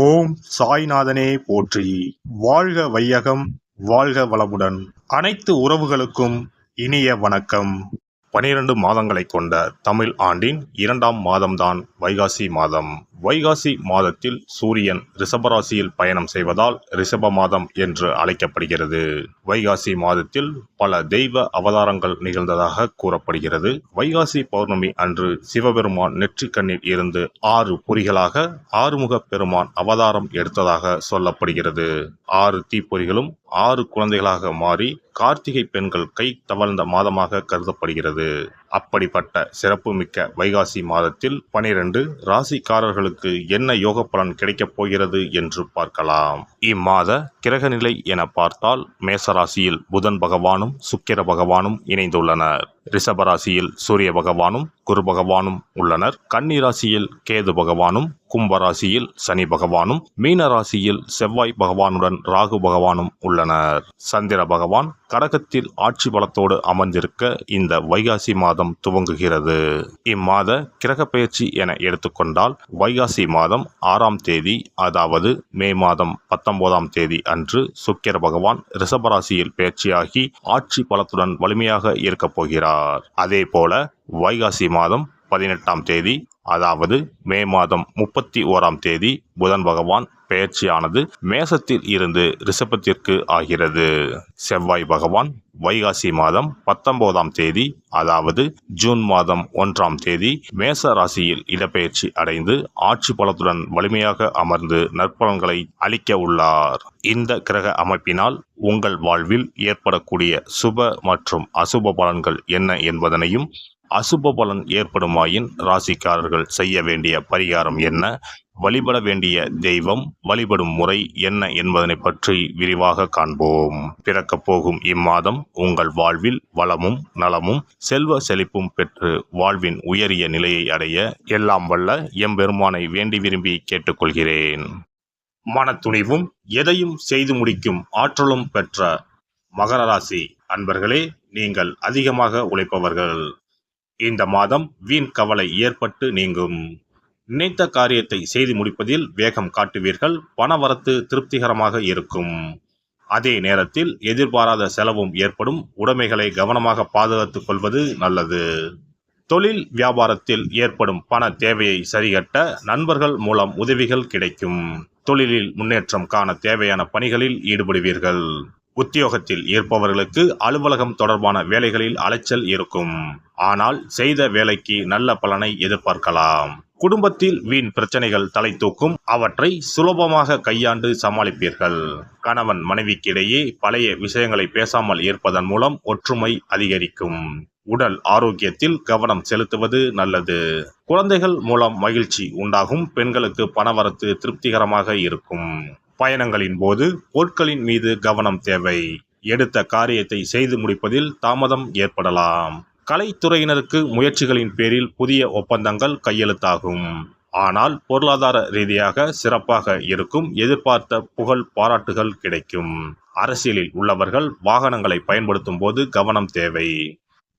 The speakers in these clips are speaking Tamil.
ஓம் சாய்நாதனே போற்றி. வாழ்க வையகம் வாழ்க வளமுடன். அனைத்து உறவுகளுக்கும் இனிய வணக்கம். பனிரெண்டு மாதங்களை கொண்ட தமிழ் ஆண்டின் இரண்டாம் மாதம்தான் வைகாசி மாதம். வைகாசி மாதத்தில் சூரியன் ரிஷபராசியில் பயணம் செய்வதால் ரிஷப மாதம் என்று அழைக்கப்படுகிறது. வைகாசி மாதத்தில் பல தெய்வ அவதாரங்கள் நிகழ்ந்ததாக கூறப்படுகிறது. வைகாசி பௌர்ணமி அன்று சிவபெருமான் நெற்றிக்கண்ணில் இருந்து ஆறு பொறிகளாக ஆறுமுக பெருமான் அவதாரம் எடுத்ததாக சொல்லப்படுகிறது. ஆறு தீப்பொறிகளும் ஆறு குழந்தைகளாக மாறி கார்த்திகை பெண்கள் கை தவழ்ந்த மாதமாக கருதப்படுகிறது. அப்படிப்பட்ட சிறப்புமிக்க வைகாசி மாதத்தில் பனிரெண்டு ராசிக்காரர்களுக்கு என்ன யோக பலன் கிடைக்கப் போகிறது என்று பார்க்கலாம். இம்மாத கிரகநிலை என பார்த்தால் மேசராசியில் புதன் பகவானும் சுக்கிர பகவானும் இணைந்துள்ளனர். ரிஷபராசியில் சூரிய பகவானும் குரு பகவானும் உள்ளனர். கன்னிராசியில் கேது பகவானும் கும்பராசியில் சனி பகவானும் மீனராசியில் செவ்வாய் பகவானுடன் ராகு பகவானும் உள்ளனர். சந்திர பகவான் கடகத்தில் ஆட்சி பலத்தோடு அமர்ந்திருக்க இந்த வைகாசி மாதம் துவங்குகிறது. இம்மாத கிரக பயிற்சி என எடுத்துக்கொண்டால் வைகாசி மாதம் ஆறாம் தேதி அதாவது மே மாதம் பத்தொன்பதாம் தேதி அன்று சுக்கிர பகவான் ரிஷபராசியில் பயிற்சியாகி ஆட்சி பலத்துடன் வலிமையாக இருக்கப் போகிறார். அதே போல வைகாசி மாதம் பதினெட்டாம் தேதி அதாவது மே மாதம் முப்பத்தி ஓராம் தேதி புதன் பகவான் பெயர்ச்சியானது மேசத்தில் இருந்து ரிஷபத்திற்கு ஆகிறது. செவ்வாய் பகவான் வைகாசி மாதம் பத்தொன்பதாம் தேதி அதாவது ஜூன் மாதம் ஒன்றாம் தேதி மேச ராசியில் இடப்பெயர்ச்சி அடைந்து ஆட்சி பலத்துடன் வலிமையாக அமர்ந்து நற்பலன்களை அளிக்க உள்ளார். இந்த கிரக அமைப்பினால் உங்கள் வாழ்வில் ஏற்படக்கூடிய சுப மற்றும் அசுப பலன்கள் என்ன என்பதனையும் அசுப பலன் ஏற்படுமாயின் ராசிக்காரர்கள் செய்ய வேண்டிய பரிகாரம் என்ன? வழிபட வேண்டிய தெய்வம் வழிபடும் முறை என்ன என்பதனை பற்றி விரிவாக காண்போம். பிறக்கப் போகும் இம்மாதம் உங்கள் வாழ்வில் வளமும் நலமும் செல்வ செழிப்பும் பெற்று வாழ்வின் உயரிய நிலையை அடைய எல்லாம் வல்ல எம்பெருமானை வேண்டி விரும்பி கேட்டுக்கொள்கிறேன். மனத்துணிவும் எதையும் செய்து முடிக்கும் ஆற்றலும் பெற்ற மகர ராசி அன்பர்களே நீங்கள் அதிகமாக உழைப்பவர்கள். இந்த மாதம் வீண் கவலை ஏற்பட்டு நீங்கும். நினைத்த காரியத்தை செய்து முடிப்பதில் வேகம் காட்டுவீர்கள் பணவரத்து திருப்திகரமாக இருக்கும். அதே நேரத்தில் எதிர்பாராத செலவும் ஏற்படும் உடைமைகளை கவனமாக பாதுகாத்துக் கொள்வது நல்லது. தொழில் வியாபாரத்தில் ஏற்படும் பண தேவையை சரிகட்ட நண்பர்கள் மூலம் உதவிகள் கிடைக்கும். தொழிலில் முன்னேற்றம் காண தேவையான பணிகளில் ஈடுபடுவீர்கள். உத்தியோகத்தில் இருப்பவர்களுக்கு அலுவலகம் தொடர்பான வேலைகளில் அலைச்சல் இருக்கும். ஆனால் செய்த வேலைக்கு நல்ல பலனை எதிர்பார்க்கலாம். குடும்பத்தில் வீண் பிரச்சனைகள் தலை தூக்கும். அவற்றை சுலபமாக கையாண்டு சமாளிப்பீர்கள். கணவன் மனைவிக்கிடையே பழைய விஷயங்களை பேசாமல் இருப்பதன் மூலம் ஒற்றுமை அதிகரிக்கும். உடல் ஆரோக்கியத்தில் கவனம் செலுத்துவது நல்லது. குழந்தைகள் மூலம் மகிழ்ச்சி உண்டாகும். பெண்களுக்கு பணவரத்து திருப்திகரமாக இருக்கும். பயணங்களின் போது பொருட்களின் மீது கவனம் தேவை. எடுத்த காரியத்தை செய்து முடிப்பதில் தாமதம் ஏற்படலாம். கலைத்துறையினருக்கு முயற்சிகளின் பேரில் புதிய ஒப்பந்தங்கள் கையெழுத்தாகும். ஆனால் பொருளாதார ரீதியாக சிறப்பாக இருக்கும் எதிர்பார்த்த புகழ் பாராட்டுகள் கிடைக்கும். அரசியலில் உள்ளவர்கள் வாகனங்களை பயன்படுத்தும் போது கவனம் தேவை.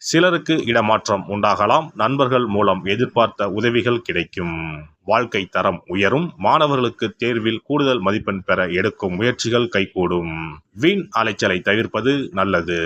சிலருக்கு இடமாற்றம் உண்டாகலாம். நண்பர்கள் மூலம் எதிர்பார்த்த உதவிகள் கிடைக்கும். வாழ்க்கை தரம் உயரும். மாணவர்களுக்கு தேர்வில் கூடுதல் மதிப்பெண் பெற எடுக்கும் முயற்சிகள் கைகூடும். வீண் அலைச்சலை தவிர்ப்பது நல்லது.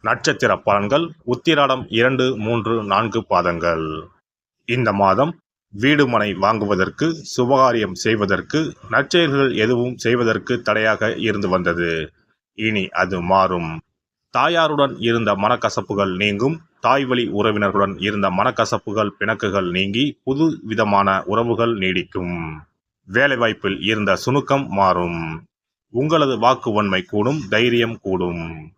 நட்சத்திர பலன்கள். உத்திராடம் இரண்டு மூன்று நான்கு பாதங்கள். இந்த மாதம் வீடு மனை வாங்குவதற்கு சுபகாரியம் செய்வதற்கு நற்செயல்கள் எதுவும் செய்வதற்கு தடையாக இருந்து வந்தது. இனி அது மாறும். தாயாருடன் இருந்த மனக்கசப்புகள் நீங்கும். தாய் வழி உறவினர்களுடன் இருந்த மனக்கசப்புகள் பிணக்குகள் நீங்கி புது விதமான உறவுகள் நீடிக்கும். வேலைவாய்ப்பில் இருந்த சுணுக்கம் மாறும். உங்களது வாக்கு வன்மை கூடும் தைரியம் கூடும்.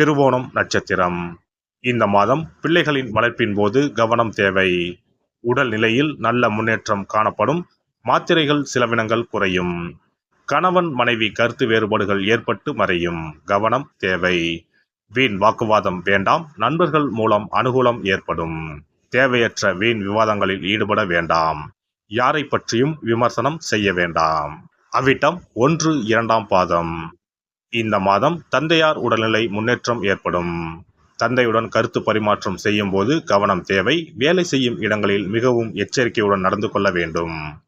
திருவோணம் நட்சத்திரம். இந்த மாதம் பிள்ளைகளின் வளர்ப்பின் போது கவனம் தேவை. உடல் நிலையில் நல்ல முன்னேற்றம் காணப்படும். மாத்திரைகள் சிலவினங்கள் குறையும். கணவன் மனைவி கருத்து வேறுபாடுகள் ஏற்பட்டு மறையும். கவனம் தேவை. வீண் வாக்குவாதம் வேண்டாம் நண்பர்கள் மூலம் அனுகூலம் ஏற்படும். தேவையற்ற வீண் விவாதங்களில் ஈடுபட வேண்டாம். யாரை பற்றியும் விமர்சனம் செய்ய வேண்டாம். அவிட்டம் ஒன்று இரண்டாம் பாதம். இந்த மாதம் தந்தையார் உடல்நிலை முன்னேற்றம் ஏற்படும். தந்தையுடன் கருத்து பரிமாற்றம் செய்யும் போது கவனம் தேவை. வேலை செய்யும் இடங்களில் மிகவும் எச்சரிக்கையுடன் நடந்து கொள்ள வேண்டும்.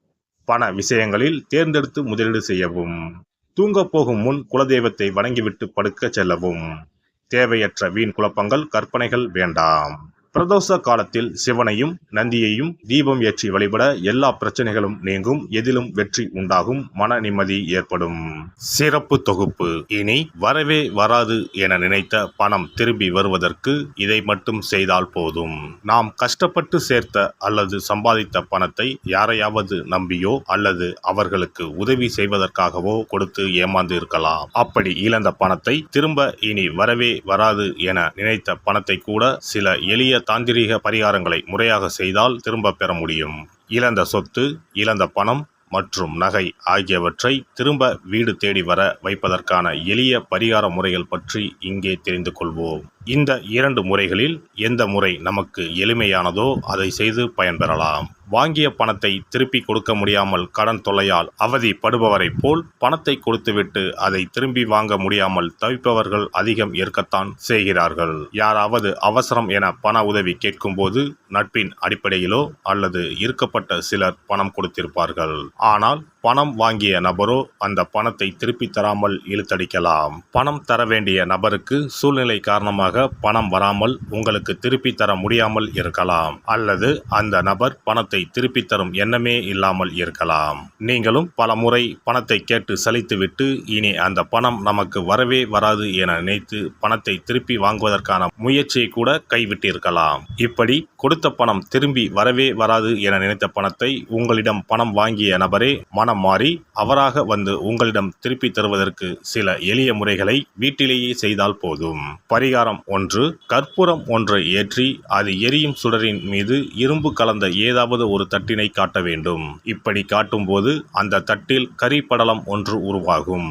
பண விஷயங்களில் தேர்ந்தெடுத்து முதலீடு செய்யவும். தூங்கப் போகும் முன் குலதெய்வத்தை வணங்கிவிட்டு படுக்க செல்லவும். தேவையற்ற வீண் குழப்பங்கள் கற்பனைகள் வேண்டாம். பிரதோஷ காலத்தில் சிவனையும் நந்தியையும் தீபம் ஏற்றி வழிபட எல்லா பிரச்சனைகளும் நீங்கும் எதிலும் வெற்றி உண்டாகும் மன நிம்மதி ஏற்படும். சிறப்பு தொகுப்பு. இனி வரவே வராது என நினைத்த பணம் திரும்பி வருவதற்கு இதை மட்டும் செய்தால் போதும். நாம் கஷ்டப்பட்டு சேர்த்த அல்லது சம்பாதித்த பணத்தை யாரையாவது நம்பியோ அல்லது அவர்களுக்கு உதவி செய்வதற்காகவோ கொடுத்து ஏமாந்து இருக்கலாம் அப்படி இழந்த பணத்தை திரும்ப இனி வரவே வராது என நினைத்த பணத்தை கூட சில எளிய தாந்திரீக பரிகாரங்களை முறையாக செய்தால் திரும்ப பெற முடியும். இழந்த சொத்து இழந்த பணம் மற்றும் நகை ஆகியவற்றை திரும்ப வீடு தேடி வர வைப்பதற்கான எளிய பரிகார முறைகள் பற்றி இங்கே தெரிந்து கொள்வோம். இந்த இரண்டு முறைகளில் எந்த முறை நமக்கு எளிமையானதோ அதை செய்து பயன்பெறலாம் வாங்கிய பணத்தை திருப்பி கொடுக்க முடியாமல் கடன் தொல்லையால் அவதிப்படுபவரைப் போல் பணத்தை கொடுத்துவிட்டு அதை திரும்பி வாங்க முடியாமல் தவிப்பவர்கள் அதிகம் இருக்கத்தான் செய்கிறார்கள். யாராவது அவசரம் என பண உதவி கேட்கும்போது நட்பின் அடிப்படையிலோ அல்லது இருக்கப்பட்ட சிலர் பணம் கொடுத்திருப்பார்கள். ஆனால் பணம் வாங்கிய நபரோ அந்த பணத்தை திருப்பி தராமல் இழுத்தடிக்கலாம். பணம் தர வேண்டிய நபருக்கு சூழ்நிலை காரணமாக பணம் வராமல் உங்களுக்கு திருப்பி தர முடியாமல் இருக்கலாம். அல்லது அந்த நபர் பணத்தை திருப்பி தரும் எண்ணமே இல்லாமல் இருக்கலாம். நீங்களும் பல முறை பணத்தை கேட்டு சலித்துவிட்டு இனி அந்த பணம் நமக்கு வரவே வராது என நினைத்து பணத்தை திருப்பி வாங்குவதற்கான முயற்சியை கூட கைவிட்டிருக்கலாம். இப்படி கொடுத்த பணம் திரும்பி வரவே வராது என நினைத்த பணத்தை உங்களிடம் பணம் வாங்கிய நபரே மனம் மாறி அவராக வந்து உங்களிடம் திருப்பி தருவதற்கு சில எளிய முறைகளை வீட்டிலேயே செய்தால் போதும். பரிகாரம் ஒன்று கற்பூரம் ஒன்றை ஏற்றி அது எரியும் சுடரின் மீது இரும்பு கலந்த ஏதாவது ஒரு தட்டினை காட்ட வேண்டும். இப்படி காட்டும்போது அந்த தட்டில் கரி படலம் ஒன்று உருவாகும்.